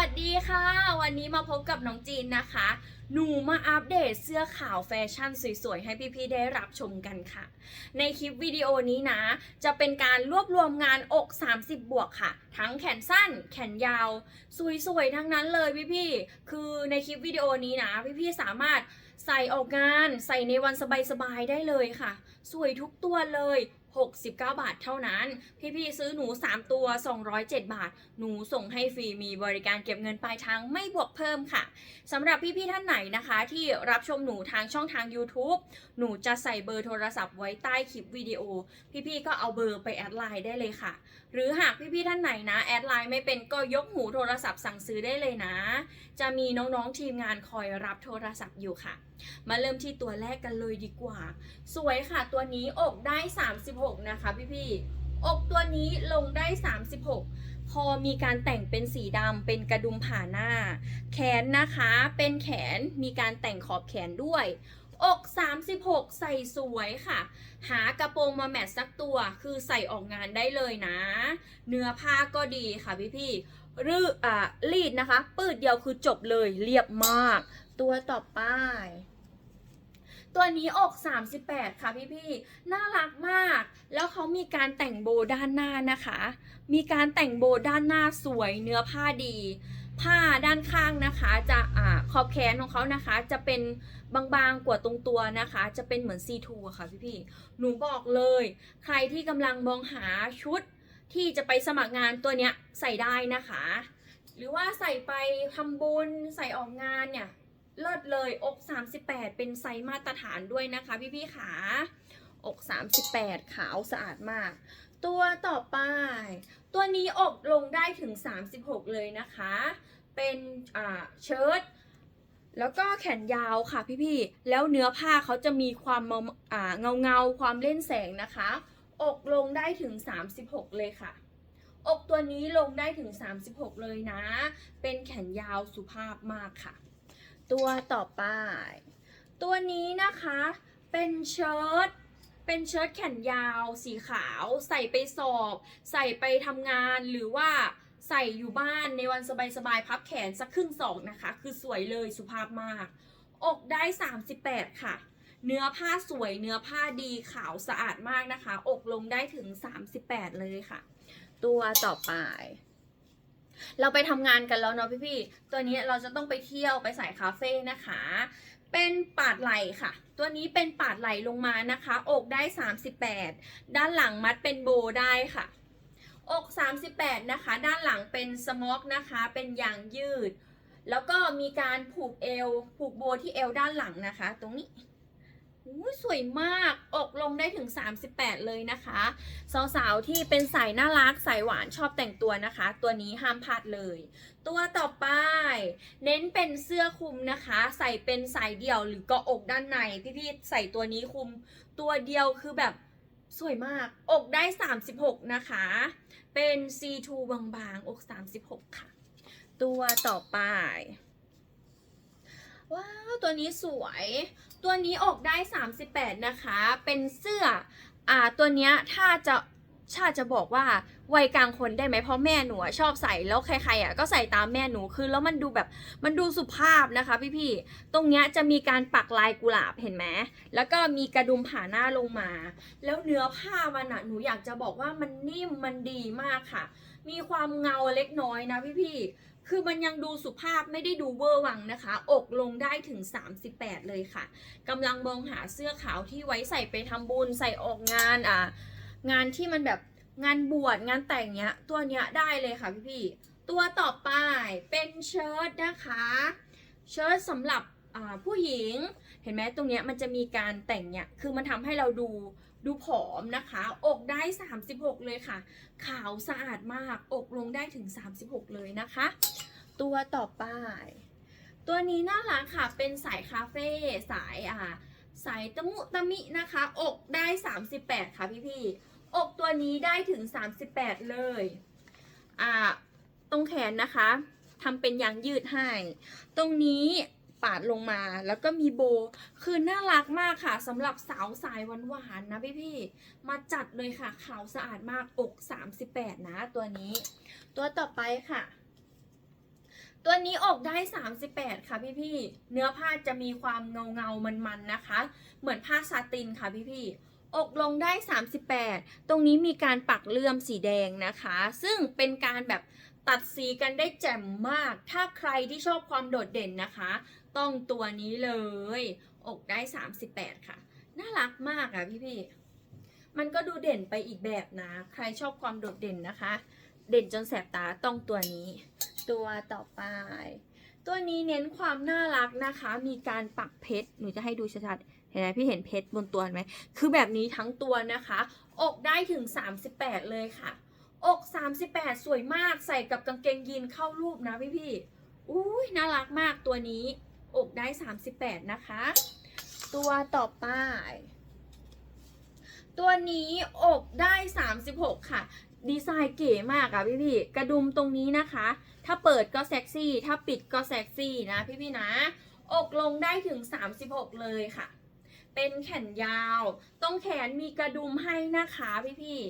วัสดีค่ะ วันนี้มาพบกับน้องจีนนะคะ หนูมาอัปเดตเสื้อขาวแฟชั่นสวยๆ ให้พี่ๆ ได้รับชมกันค่ะ ในคลิปวิดีโอนี้นะ จะเป็นการรวบรวมงานอก 30 บวกค่ะ ทั้งแขนสั้น แขนยาว สวยๆ ทั้งนั้นเลยพี่ๆ คือในคลิปวิดีโอนี้นะ พี่ๆ สามารถใส่ออกงาน ใส่ในวันสบายๆ ได้เลยค่ะ สวยทุกตัวเลย 69 บาทเท่านั้น พี่ๆซื้อหนู 3 ตัว 207 บาท หนูส่งให้ฟรีมีบริการเก็บเงินปลายทางไม่บวกเพิ่มค่ะสำหรับพี่ๆท่านไหนนะคะ ที่รับชมหนูทางช่องทาง YouTube หนูจะใส่เบอร์โทรศัพท์ไว้ใต้คลิปวิดีโอ พี่ๆก็เอาเบอร์ไปแอดไลน์ได้เลยค่ะ หรือหากพี่ๆท่านไหนนะแอดไลน์ไม่เป็นก็ยกหูโทรศัพท์สั่งซื้อได้เลยนะ จะมีน้องๆทีมงานคอยรับโทรศัพท์อยู่ค่ะ มาเริ่มที่ตัวแรกกันเลยดีกว่า สวยค่ะตัวนี้อกได้ 36นะคะพี่ๆอกตัวนี้ลงได้ 36 พอมีการแต่งเป็นสีดำเป็นกระดุมผ่าหน้า แขนนะคะเป็นแขนมีการแต่งขอบแขนด้วย อก 36 ใส่สวยค่ะ หากระโปรงมาแมทสักตัว คือใส่ออกงานได้เลยนะ เนื้อผ้าก็ดีค่ะพี่ๆรื้ออ่ารีดนะคะ ปืดเดียวคือจบเลยเรียบมาก ตัวต่อไป ตัวนี้อก 38 ค่ะพี่ๆ น่ารักมาก แล้วเขามีการแต่งโบด้านหน้านะคะ มีการแต่งโบด้านหน้าสวยเนื้อผ้าดี ผ้าด้านข้างนะคะจะอ่าขอบแขนของเขานะคะ จะเป็นบางๆกว่าตรงตัวนะคะ จะเป็นเหมือนซีทูอะค่ะพี่ๆ หนูบอกเลย ใครที่กำลังมองหาชุดที่จะไปสมัครงานตัวเนี้ยใส่ได้นะคะ หรือว่าใส่ไปทำบุญใส่ออกงานเนี่ย เลิศเลยอก 38 เป็นไซส์มาตรฐานด้วยนะคะ พี่ๆขาอก 38 ขาวสะอาดมาก ตัวต่อไป ตัวนี้อกลงได้ถึง 36 เลยนะคะ เป็นอ่าเชิ้ตแล้วก็แขนยาวค่ะพี่ๆ แล้วเนื้อผ้าเขาจะมีความเงาอ่าเงาเงาๆความเล่นแสงนะคะ อกลงได้ถึง 36 เลยค่ะ อกตัวนี้ลงได้ถึง 36 เลยนะ เป็นแขนยาวสุภาพมากค่ะ ตัวต่อไป ตัวนี้นะคะเป็นเชิ้ตเป็นเชิ้ตแขนยาวสีขาว ใส่ไปสอบ ใส่ไปทำงานหรือว่าใส่อยู่บ้านในวันสบายๆพับแขนสักครึ่งศอกนะคะ คือสวยเลยสุภาพมาก อกได้ 38 ค่ะ เนื้อผ้าสวยเนื้อผ้าดีขาวสะอาดมากนะคะ อกลงได้ถึง 38 เลยค่ะ ตัวต่อไป เราไปทำงานกันแล้วเนาะพี่ๆตัวนี้เราจะต้องไปเที่ยวไปสายคาเฟ่นะคะ เป็นปาดไหล่ค่ะ ตัวนี้เป็นปาดไหล่ลงมานะคะ อกได้ 38 ด้านหลังมัดเป็นโบได้ค่ะ อก 38 นะคะ ด้านหลังเป็นสม็อกนะคะ เป็นยางยืด แล้วก็มีการผูกเอว ผูกโบที่เอวด้านหลังนะคะ ตรงนี้ สวยมาก อกลงได้ถึง 38 เลยนะคะ สาวๆ ที่เป็นสายน่ารัก สายหวานชอบแต่งตัวนะคะ ตัวนี้ห้ามพลาดเลย ตัวต่อไป เน้นเป็นเสื้อคลุมนะคะ ใส่เป็นสายเดี่ยวหรือเกาะอกด้านในพี่ๆใส่ตัวนี้คลุม ตัวเดียวคือแบบสวยมาก อกได้ 36 นะคะ เป็น C2 บางๆ อก 36 ค่ะ ตัวต่อไป ว้าว ตัวนี้สวย ตัวนี้อกได้ 38 นะคะ เป็นเสื้ออ่าตัวเนี้ยถ้าจะชาจะบอกว่าวัยกลางคนได้ไหมเพราะแม่หนูชอบใส่แล้วใครๆอะก็ใส่ตามแม่หนูคือแล้วมันดูแบบมันดูสุภาพนะคะ พี่ๆตรงเนี้ยจะมีการปักลายกุหลาบเห็นไหมแล้วก็มีกระดุมผ่าหน้าลงมา แล้วเนื้อผ้ามันอะหนูอยากจะบอกว่ามันนิ่มมันดีมากค่ะ มีความเงาเล็กน้อยนะพี่ๆ คือมันยังดูสุภาพไม่ได้ดูเวอร์วังนะคะ อกลงได้ถึง 38 เลยค่ะกำลังมองหาเสื้อขาวที่ไว้ใส่ไปทำบุญใส่ออกงานอ่างานที่มันแบบงานบวชงานแต่งเนี้ย ตัวเนี้ยได้เลยค่ะพี่ๆตัวต่อไปเป็นเชิ้ตนะคะเชิ้ตสำหรับผู้หญิง เห็นไหมตรงเนี้ยมันจะมีการแต่งเนี่ยคือมันทำให้เราดู ดูผอมนะคะ อกได้ 36 เลยค่ะ ขาวสะอาดมาก อกลงได้ถึง 36 เลยนะคะ ตัวต่อไป ตัวนี้น่ารักค่ะ เป็นสายคาเฟ่สายอ่าสายตะมุตะมินะคะ อกได้ 38 ค่ะพี่พี่ๆอกตัวนี้ได้ถึง 38 เลยอ่าตรงแขนนะคะทำเป็นยางยืดให้ ตรงนี้ ปาดลงมา แล้วก็มีโบ คือน่ารักมากค่ะสำหรับสาวสายหวานๆนะพี่พี่ๆมาจัดเลยค่ะขาวสะอาดมากอก 38 นะ ตัวนี้ ตัวต่อไปค่ะ ตัวนี้อกได้ 38 ค่ะพี่พี่ๆเนื้อผ้าจะมีความเงาเงาๆมันๆนะคะ เหมือนผ้าซาตินค่ะพี่พี่ๆอกลงได้ 38 ตรงนี้มีการปักเลื่อมสีแดงนะคะ ซึ่งเป็นการแบบตัดสีกันได้แจ่มมาก ถ้าใครที่ชอบความโดดเด่นนะคะ ต้องตัวนี้เลย อกได้ 38 ค่ะ น่ารักมากอะพี่พี่มันก็ดูเด่นไปอีกแบบนะ ใครชอบความโดดเด่นนะคะ เด่นจนแสบตาต้องตัวนี้ ตัวต่อไป ตัวนี้เน้นความน่ารักนะคะ มีการปักเพชร หนูจะให้ดูชัดๆ เห็นไหมพี่เห็นเพชรบนตัวไหม คือแบบนี้ทั้งตัวนะคะ อกได้ถึง 38 เลยค่ะ อก 38 สวยมาก ใส่กับกางเกงยีนเข้ารูปนะพี่พี่อุ้ยน่ารักมากตัวนี้ อกได้ 38 นะคะ ตัวต่อไป ตัวนี้อกได้ 36 ค่ะ ดีไซน์เก๋มากอะพี่พี่กระดุมตรงนี้นะคะ ถ้าเปิดก็เซ็กซี่ ถ้าปิดก็เซ็กซี่นะพี่พี่นะ อกลงได้ถึง 36 เลยค่ะ เป็นแขนยาว ตรงแขนมีกระดุมให้นะคะพี่พี่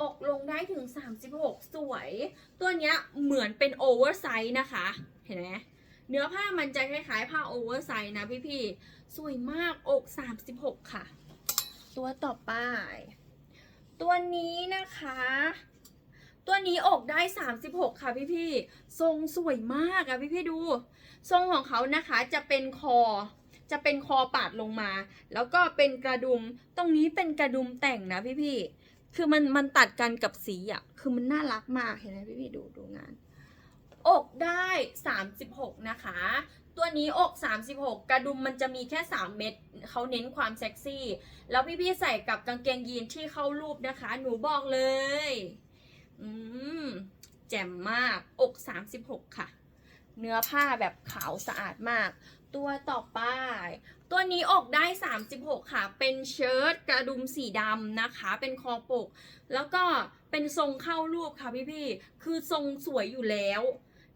อกลงได้ถึง 36 สวย ตัวเนี้ยเหมือนเป็นโอเวอร์ไซส์นะคะ เห็นไหม เนื้อผ้ามันจะคล้ายๆ ผ้าโอเวอร์ไซส์นะพี่ๆ สวยมากอก 36 ค่ะ ตัวต่อไป ตัวนี้นะคะ ตัวนี้อกได้ 36 ค่ะพี่ๆ ทรงสวยมากอะพี่ๆ ดู ทรงของเขานะคะจะเป็นคอ จะเป็นคอปาดลงมา แล้วก็เป็นกระดุม ตรงนี้เป็นกระดุมแต่งนะพี่ๆ คือมันมันตัดกันกับสีอะคือมันน่ารักมากเห็นไหมพี่ๆ ดูดูงาน อกได้ 36 นะคะ ตัวนี้อก 36 กระดุมมันจะมีแค่ 3 เม็ดเขาเน้นความเซ็กซี่ แล้วพี่ๆใส่กับกางเกงยีนที่เข้ารูปนะคะ หนูบอกเลย อืม แจ่มมาก อก 36 ค่ะ เนื้อผ้าแบบขาวสะอาดมาก ตัวต่อไป ตัวนี้อกได้ 36 ค่ะ เป็นเชิ้ตกระดุมสีดำนะคะ เป็นคอปก แล้วก็เป็นทรงเข้ารูปค่ะพี่ๆคือทรงสวยอยู่แล้ว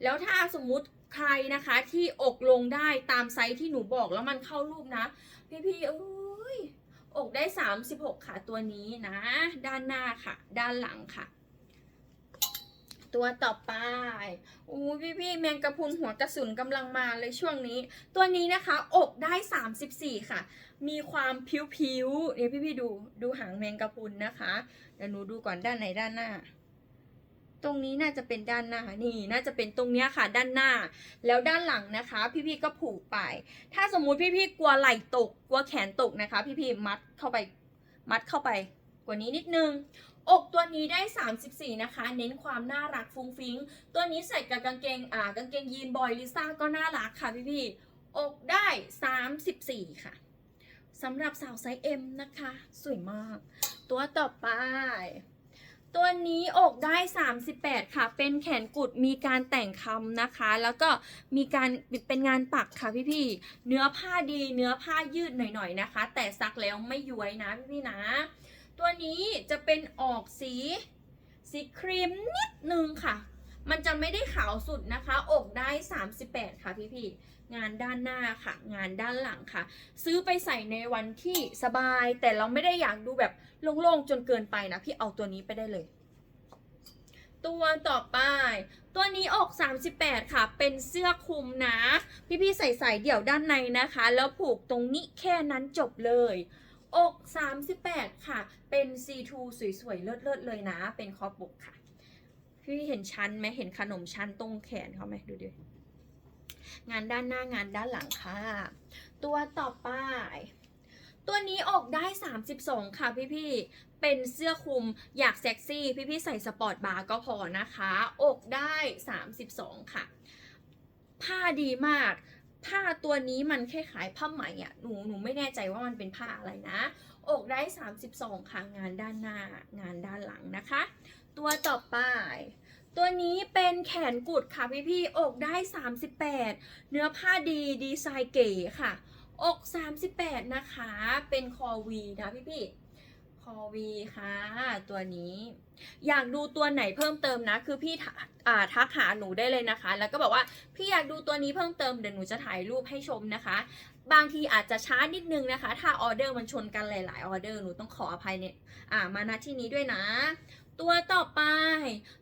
แล้วถ้าสมมุติใครนะคะที่อกลงได้ตามไซส์ที่หนูบอกแล้วมันเข้ารูปนะ พี่ๆเอ้ยอกได้ 36 ค่ะตัวนี้นะ ด้านหน้าค่ะ ด้านหลังค่ะ ตัวต่อไปอู้พี่พี่ๆแมงกะพุนหัวกระสุนกำลังมาเลยช่วงนี้ ตัวนี้นะคะ อกได้ 34 ค่ะ มีความผิวๆเนี่ยพี่พี่ๆดูดูหางแมงกะพุนนะคะเดี๋ยวหนูดูก่อนด้านไหนด้านหน้า ตรงนี้น่าจะเป็นด้านหน้านี่น่าจะเป็นตรงเนี้ยค่ะ ด้านหน้า แล้วด้านหลังนะคะ พี่ๆก็ผูกไป ถ้าสมมุติพี่ๆกลัวไหล่ตกกลัวแขนตกนะคะ พี่ๆมัดเข้าไปมัดเข้าไป กว่านี้นิดนึงอกตัวนี้ได้ 34 นะคะ เน้นความน่ารักฟุ้งฟิ้ง ตัวนี้ใส่กับกางเกงอ่ากางเกงยีนบอยลิซ่าก็น่ารักค่ะพี่ๆอกได้ 34 ค่ะสำหรับสาวไซส์ M นะคะ สวยมาก ตัวต่อไป ตัวนี้อกได้ 38 ค่ะ เป็นแขนกุดมีการแต่งคำนะคะ แล้วก็มีการเป็นงานปักค่ะพี่ๆ เนื้อผ้าดี เนื้อผ้ายืดหน่อยๆนะคะ แต่ซักแล้วไม่ย้วยนะพี่ๆนะ ตัวนี้จะเป็นออกสี สีครีมนิดนึงค่ะ มันจะไม่ได้ขาวสุดนะคะ อกได้ 38 ค่ะพี่ๆ งานด้านหน้าค่ะ งานด้านหลังค่ะ ซื้อไปใส่ในวันที่สบาย แต่เราไม่ได้อยากดูแบบโล่งๆจนเกินไปนะ พี่เอาตัวนี้ไปได้เลย ตัวต่อไป ตัวนี้อก 38 ค่ะ เป็นเสื้อคลุมนะ พี่ๆใส่ใส่เดี่ยวด้านในนะคะ แล้วผูกตรงนี้แค่นั้นจบเลยอก 38 ค่ะ เป็น C2 สวยๆ เลิศๆ เลยนะ เป็นคอปกค่ะ พี่เห็นชั้นไหมเห็นขนมชั้นตรงแขนเขาไหมดูดิ งานด้านหน้างานด้านหลังค่ะ ตัวต่อไป ตัวนี้อกได้ 32 ค่ะพี่ๆเป็นเสื้อคลุมอยากเซ็กซี่ พี่ๆใส่สปอร์ตบาร์ก็พอนะคะ อกได้ 32 ค่ะ ผ้าดีมากผ้าตัวนี้มันแคล้ายผ้าไหมอะ หนู หนูไม่แน่ใจว่ามันเป็นผ้าอะไรนะ อกได้ 32 ค่ะ งานด้านหน้า งานด้านหลังนะคะ ตัวต่อไป ตัวนี้เป็นแขนกุดค่ะพี่พี่ๆอกได้ 38 เนื้อผ้าดีดีไซน์เก๋ค่ะ อก 38 นะคะ เป็นคอวีนะพี่พี่ๆคอวีค่ะ ตัวนี้ อยากดูตัวไหนเพิ่มเติมนะ คือพี่ทักหาหนูได้เลยนะคะ แล้วก็บอกว่าพี่อยากดูตัวนี้เพิ่มเติมเดี๋ยวหนูจะถ่ายรูปให้ชมนะคะ บางทีอาจจะช้านิดนึงนะคะ ถ้าออเดอร์มันชนกันหลาย ๆ ออเดอร์หนูต้องขออภัยเนี่ยมาณที่นี้ด้วยนะ ตัวต่อไป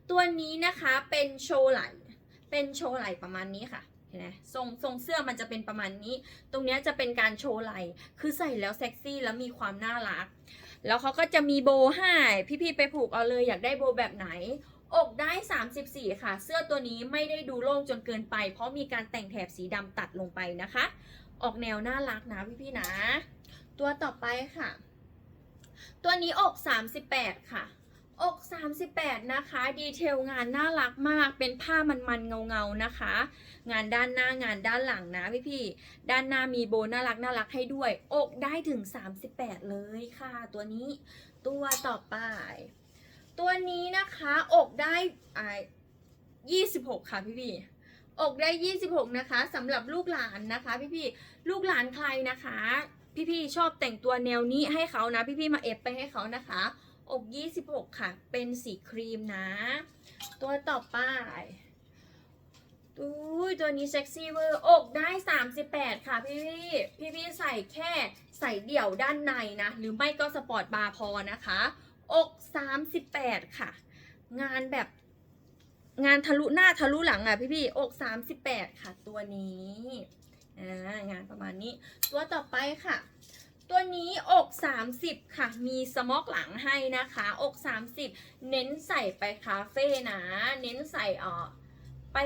ตัวนี้นะคะเป็นโชว์ไหล เป็นโชว์ไหลประมาณนี้ค่ะเห็นไหมทรงทรงเสื้อมันจะเป็นประมาณนี้ ตรงเนี้ยจะเป็นการโชว์ไหล่คือใส่แล้วเซ็กซี่แล้วมีความน่ารัก แล้วเขาก็จะมีโบให้พี่ๆไปผูกเอาเลยอยากได้โบแบบไหน อกได้ 34 ค่ะ เสื้อตัวนี้ไม่ได้ดูโล่งจนเกินไป เพราะมีการแต่งแถบสีดำตัดลงไปนะคะ ออกแนวน่ารักนะพี่ๆนะ ตัวต่อไปค่ะ ตัวนี้อก 38 ค่ะ อก 38 นะคะ ดีเทลงานน่ารักมาก เป็นผ้ามันๆเงาๆนะคะ งานด้านหน้างานด้านหลังนะพี่ๆด้านหน้ามีโบน่ารักน่ารักให้ด้วย อกได้ถึง 38 เลยค่ะ ตัวนี้ตัวต่อไป ตัวนี้นะคะ อกได้อ่า26 ค่ะพี่ๆอกได้ 26 นะคะสำหรับลูกหลานนะคะพี่ๆลูกหลานใครนะคะ พี่ๆชอบแต่งตัวแนวนี้ให้เขานะ พี่ๆมาเอฟไปให้เขานะคะ อก 26 ค่ะ เป็นสีครีมนะ ตัวต่อไปอุ้ยตัวนี้เซ็กซี่เวอร์อกได้ 38 ค่ะพี่พี่พี่พี่ใส่แค่ใส่เดี่ยวด้านในนะ หรือไม่ก็สปอร์ตบาร์พอนะคะ อก 38 ค่ะ งานแบบงานทะลุหน้าทะลุหลังอะพี่พี่อก 38 ค่ะ ตัวนี้อ่างานประมาณนี้ ตัวต่อไปค่ะ ตัวนี้อก 30 ค่ะ มีสม็อกหลังให้นะคะ อก 30 เน้นใส่ไปคาเฟ่นะ เน้นใส่เออไป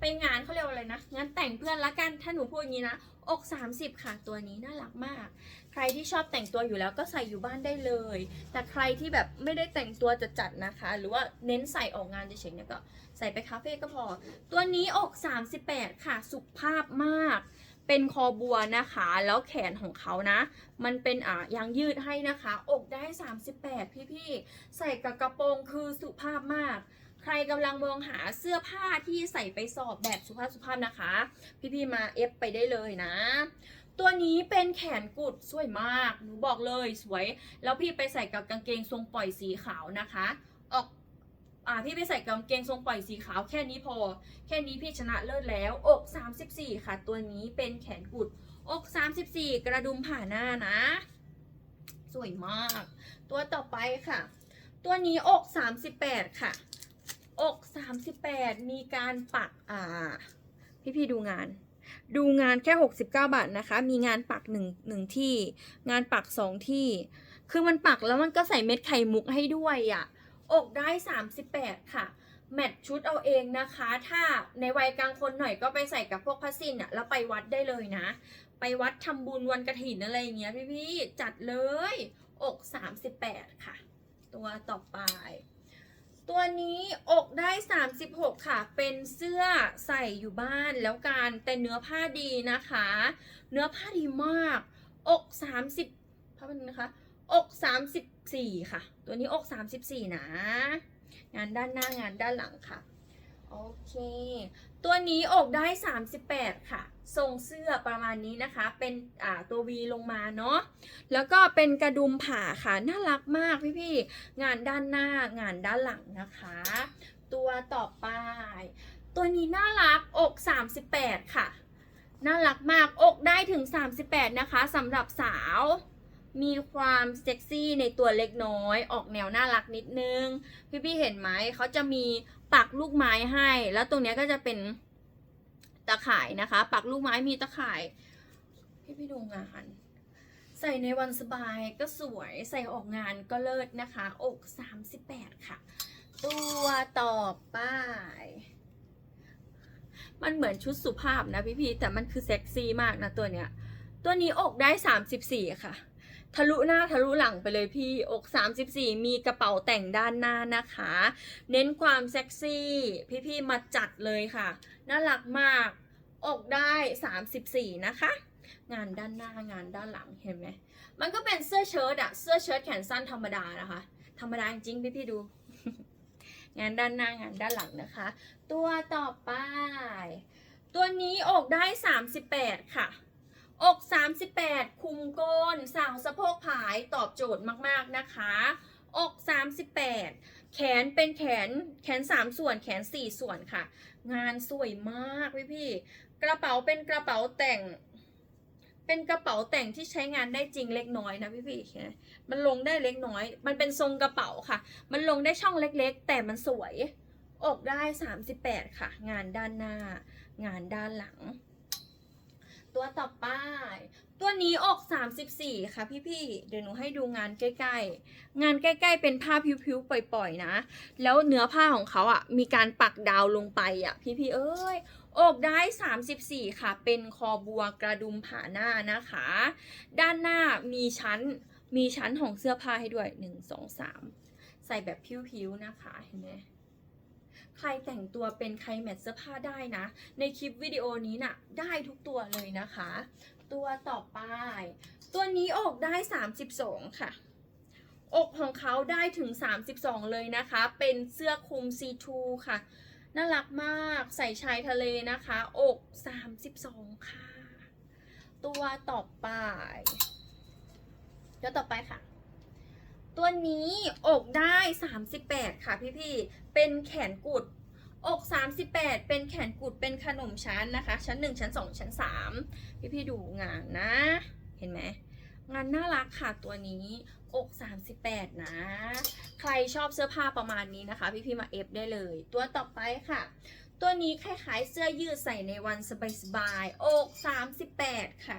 ไปงานเขาเรียกว่าอะไรนะ งานแต่งเพื่อนละกัน ถ้าหนูพูดอย่างนี้นะ อก 30 ค่ะ ตัวนี้น่ารักมาก ใครที่ชอบแต่งตัวอยู่แล้วก็ใส่อยู่บ้านได้เลย แต่ใครที่แบบไม่ได้แต่งตัวจะจัดนะคะ หรือว่าเน้นใส่ออกงานเฉยๆเนี่ยก็ใส่ไปคาเฟ่ก็พอ ตัวนี้อก 38 ค่ะ สุภาพมาก เป็นคอบัวนะคะ แล้วแขนของเขานะ มันเป็นอ่ายางยืดให้นะคะ อกได้ 38 พี่ๆใส่กับกระโปรงคือสุภาพมาก ใครกำลังมองหาเสื้อผ้าที่ใส่ไปสอบแบบสุภาพสุภาพนะคะ พี่ๆมาเอฟไปได้เลยนะ ตัวนี้เป็นแขนกุดสวยมาก หนูบอกเลยสวย แล้วพี่ไปใส่กับกางเกงทรงปล่อยสีขาวนะคะ ออก อ่าพี่ไปใส่กางเกงทรงปล่อยสีขาวแค่นี้พอ แค่นี้พี่ชนะเลิศแล้ว อก 34 ค่ะ ตัวนี้เป็นแขนกุด อก 34 กระดุมผ่าหน้านะ สวยมาก ตัวต่อไปค่ะ ตัวนี้อก 38 ค่ะ อก 38 มีการปักอ่า พี่พี่ดูงาน ดูงานแค่ 69 บาทนะคะ มีงานปักหนึ่งหนึ่งที่ งานปักสองที่ คือมันปักแล้วมันก็ใส่เม็ดไข่มุกให้ด้วยอะ่ะ อกได้ 38 ค่ะ แมทชุดเอาเองนะคะ ถ้าในวัยกลางคนหน่อยก็ไปใส่กับพวกผ้าสิ้นอะแล้วไปวัดได้เลยนะ ไปวัดทำบุญวันกระถินอะไรอย่างเงี้ยพี่ๆจัดเลย อก 38 ค่ะ ตัวต่อไป ตัวนี้อกได้ 36 ค่ะ เป็นเสื้อใส่อยู่บ้านแล้วกันแต่เนื้อผ้าดีนะคะ เนื้อผ้าดีมาก อก 30ผ้าเป็นนะคะ อก34ค่ะ ตัวนี้อก34นะ งานด้านหน้างานด้านหลังค่ะ โอเค ตัวนี้อกได้38ค่ะ ทรงเสื้อประมาณนี้นะคะ เป็นอ่าตัว V ลงมาเนาะ แล้วก็เป็นกระดุมผ่าค่ะ น่ารักมากพี่ๆงานด้านหน้างานด้านหลังนะคะ ตัวต่อไป ตัวนี้น่ารักอก38ค่ะน่ารักมากอกได้ถึง 38 นะคะสำหรับสาว มีความเซ็กซี่ในตัวเล็กน้อย ออกแนวน่ารักนิดนึง พี่ๆเห็นไหมเขาจะมีปักลูกไม้ให้ แล้วตรงนี้ก็จะเป็นตะข่ายนะคะ ปักลูกไม้มีตะข่าย พี่ๆดูงาน ใส่ในวันสบายก็สวยใส่ออกงานก็เลิศนะคะ อก 38 ค่ะ ตัวต่อไป มันเหมือนชุดสุภาพนะพี่ๆแต่มันคือเซ็กซี่มากนะตัวเนี้ย ตัวนี้อกได้ 34 ค่ะ ทะลุหน้าทะลุหลังไปเลยพี่อก 34 มีกระเป๋าแต่งด้านหน้านะคะ เน้นความเซ็กซี่ พี่ๆมาจัดเลยค่ะ น่ารักมากอกได้ 34 นะคะ งานด้านหน้างานด้านหลังเห็นไหมมันก็เป็นเสื้อเชิ้ตอะเสื้อเชิ้ตแขนสั้นธรรมดานะคะ ธรรมดาจริงๆพี่ๆดู งานด้านหน้างานด้านหลังนะคะ ตัวต่อไป ตัวนี้อกได้ 38 ค่ะ อก 38 คุมก้นสาวสะโพกผายตอบโจทย์มากๆนะคะ อก 38 แขนเป็นแขนแขน 3 ส่วนแขน 4 ส่วนค่ะ งานสวยมากพี่พี่กระเป๋าเป็นกระเป๋าแต่ง เป็นกระเป๋าแต่งที่ใช้งานได้จริงเล็กน้อยนะพี่พี่มันลงได้เล็กน้อย มันเป็นทรงกระเป๋าค่ะ มันลงได้ช่องเล็กๆ แต่มันสวยออกได้ 38 ค่ะ งานด้านหน้า งานด้านหลัง ตัวต่อไป ตัวนี้อก 34 ค่ะ พี่ๆ เดี๋ยวหนูให้ดูงานใกล้ๆ งานใกล้ๆ เป็นผ้าผิวๆ ปล่อยๆ นะ แล้วเนื้อผ้าของเขาอะ มีการปักดาวลงไปอะ พี่ๆ เอ้ย อกได้ 34 ค่ะ เป็นคอบัวกระดุมผ่าหน้านะคะ ด้านหน้ามีชั้น มีชั้นของเสื้อผ้าให้ด้วย 1 2 3 ใส่แบบผิวๆ นะคะ เห็นไหม ใครแต่งตัวเป็นใครแมทเสื้อผ้าได้นะ ในคลิปวิดีโอนี้น่ะได้ทุกตัวเลยนะคะ ตัวต่อไป ตัวนี้อกได้ 32 ค่ะ อกของเขาได้ถึง 32 เลยนะคะ เป็นเสื้อคลุม C2 ค่ะ น่ารักมากใส่ชายทะเลนะคะ อก 32 ค่ะ ตัวต่อไป ตัวต่อไปค่ะ ตัวนี้อกได้ 38 ค่ะพี่ๆเป็นแขนกุด อก 38 เป็นแขนกุดเป็นขนมชั้นนะคะ ชั้น 1 ชั้น 2 ชั้น 3 พี่ๆดูงานนะ เห็นไหมงานน่ารักค่ะตัวนี้อก 38 นะ ใครชอบเสื้อผ้าประมาณนี้นะคะ พี่ๆมาเอฟได้เลย ตัวต่อไปค่ะ ตัวนี้คล้ายๆเสื้อยืดใส่ในวันสบายๆอก 38 ค่ะ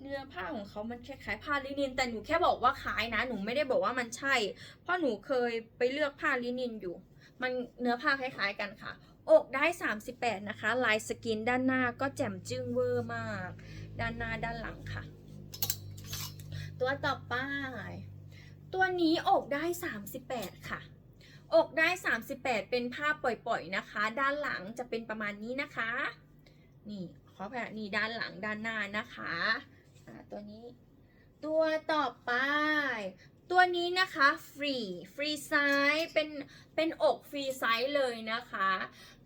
เนื้อผ้าของเขามันคล้ายๆผ้าลินิน แต่หนูแค่บอกว่าคล้ายนะ หนูไม่ได้บอกว่ามันใช่ เพราะหนูเคยไปเลือกผ้าลินินอยู่ มันเนื้อผ้าคล้าย ๆ กันค่ะ อกได้ 38 นะคะ ลายสกินด้านหน้าก็แจ่มจึ้งเวอร์มาก ด้านหน้าด้านหลังค่ะ ตัวต่อไป ตัวนี้อกได้ 38 ค่ะอกได้ 38 เป็นผ้าปล่อยๆนะคะ ด้านหลังจะเป็นประมาณนี้นะคะ นี่ขอแผ่นี่ด้านหลังด้านหน้านะคะ ตัวนี้ ตัวต่อไป ตัวนี้นะคะฟรีฟรีไซส์เป็นเป็นอกฟรีไซส์เลยนะคะ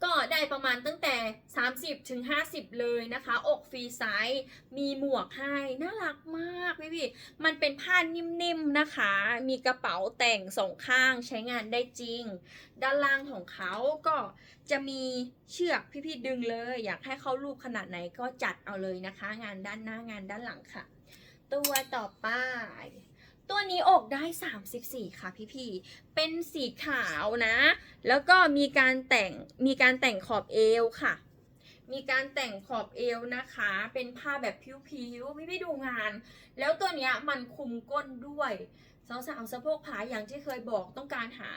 ก็ได้ประมาณตั้งแต่ 30ถึง50 เลยนะคะ อกฟรีไซส์มีหมวกให้น่ารักมากพี่พี่มันเป็นผ้านิ่มๆนะคะ มีกระเป๋าแต่งสองข้างใช้งานได้จริง ด้านล่างของเขาก็จะมีเชือกพี่ๆดึงเลย อยากให้เขาลูกขนาดไหนก็จัดเอาเลยนะคะ งานด้านหน้างานด้านหลังค่ะ ตัวต่อไป ตัวนี้อกได้ 34 ค่ะพี่ๆเป็นสีขาวนะ แล้วก็มีการแต่งมีการแต่งขอบเอวค่ะ มีการแต่งขอบเอวนะคะ เป็นผ้าแบบผิวๆพี่ๆดูงาน แล้วตัวเนี้ยมันคุมก้นด้วยสาวๆสะโพกผาอย่างที่เคยบอกต้องการหา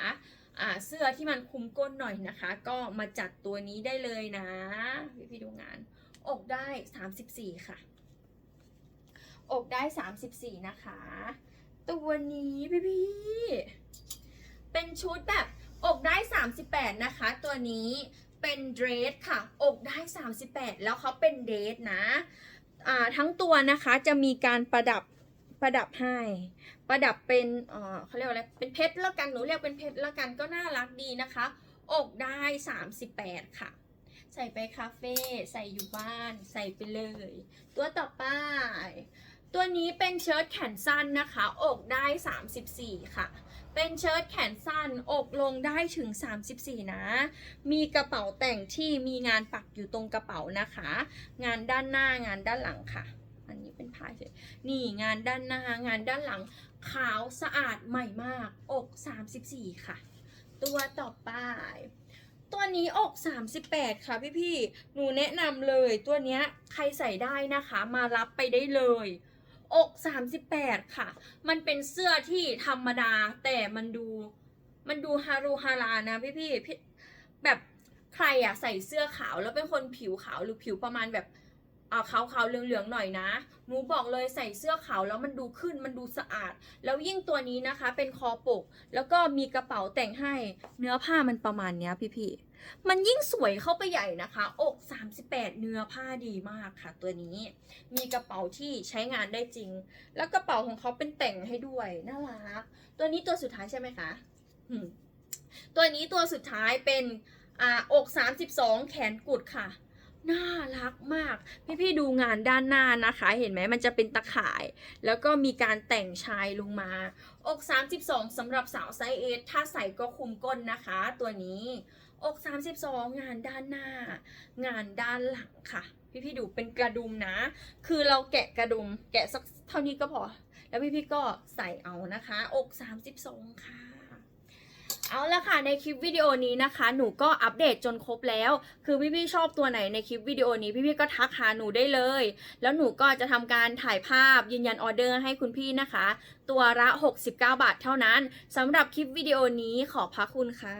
เสื้อที่มันคุมก้นหน่อยนะคะ ก็มาจัดตัวนี้ได้เลยนะ พี่ๆดูงานอกได้ 34 ค่ะ อกได้ 34 นะคะ ตัวนี้พี่พี่เป็นชุดแบบอกได้ 38 นะคะ ตัวนี้เป็นเดรสค่ะ อกได้ 38 แล้วเขาเป็นเดรสนะอ่าทั้งตัวนะคะจะมีการประดับประดับให้ ประดับเป็นเออเขาเรียกว่าอะไรเป็นเพชรแล้วกันหนูเรียกเป็นเพชรแล้วกันก็น่ารักดีนะคะ อกได้ 38 ค่ะ ใส่ไปคาเฟ่ใส่อยู่บ้านใส่ไปเลย ตัวต่อไป ตัวนี้เป็นเชิ้ตแขนสั้นนะคะ อกได้ 34 ค่ะ เป็นเชิ้ตแขนสั้น อกลงได้ถึง 34 นะ มีกระเป๋าแต่งที่มีงานปักอยู่ตรงกระเป๋านะคะ งานด้านหน้างานด้านหลังค่ะ อันนี้เป็นพายเฉยนี่งานด้านหน้างานด้านหลัง ขาวสะอาดใหม่มาก อก 34 ค่ะ ตัวต่อไปตัวนี้อก 38 ค่ะพี่ๆหนูแนะนำเลยตัวเนี้ยใครใส่ได้นะคะ มารับไปได้เลย อก 38 ค่ะ มันเป็นเสื้อที่ธรรมดา แต่มันดูมันดูฮารุฮารานะพี่พี่ๆพี่แบบใครอะใส่เสื้อขาวแล้วเป็นคนผิวขาวหรือผิวประมาณแบบ อ่าขาวขาวๆเหลืองๆหน่อยนะ หนูบอกเลยใส่เสื้อขาวแล้วมันดูขึ้นมันดูสะอาด แล้วยิ่งตัวนี้นะคะ เป็นคอปก แล้วก็มีกระเป๋าแต่งให้ เนื้อผ้ามันประมาณเนี้ยพี่ๆมันยิ่งสวยเข้าไปใหญ่นะคะ อก 38 เนื้อผ้าดีมากค่ะ ตัวนี้ มีกระเป๋าที่ใช้งานได้จริง แล้วกระเป๋าของเขาเป็นแต่งให้ด้วยน่ารัก ตัวนี้ตัวสุดท้ายใช่ไหมคะตัวนี้ตัวสุดท้ายเป็นอ่าอก 32 แขนกุดค่ะ น่ารักมาก พี่ๆดูงานด้านหน้านะคะ เห็นไหมมันจะเป็นตะข่าย แล้วก็มีการแต่งชายลงมา อก 32สำหรับสาวไซส์เอถ้าใส่ก็คุมก้นนะคะ ตัวนี้ อก 32 งานด้านหน้า งานด้านหลังค่ะ พี่ๆดูเป็นกระดุมนะ คือเราแกะกระดุม แกะสักเท่านี้ก็พอ แล้วพี่ๆก็ใส่เอานะคะ อก 32 ค่ะ เอาละค่ะในคลิปวิดีโอนี้นะคะ หนูก็อัปเดตจนครบแล้ว คือพี่ๆชอบตัวไหนในคลิปวิดีโอนี้พี่ๆก็ทักหาหนูได้เลย แล้วหนูก็จะทำการถ่ายภาพยืนยันออเดอร์ให้คุณพี่นะคะ ตัวละ 69 บาทเท่านั้นสำหรับคลิปวิดีโอนี้ขอพระคุณค่ะ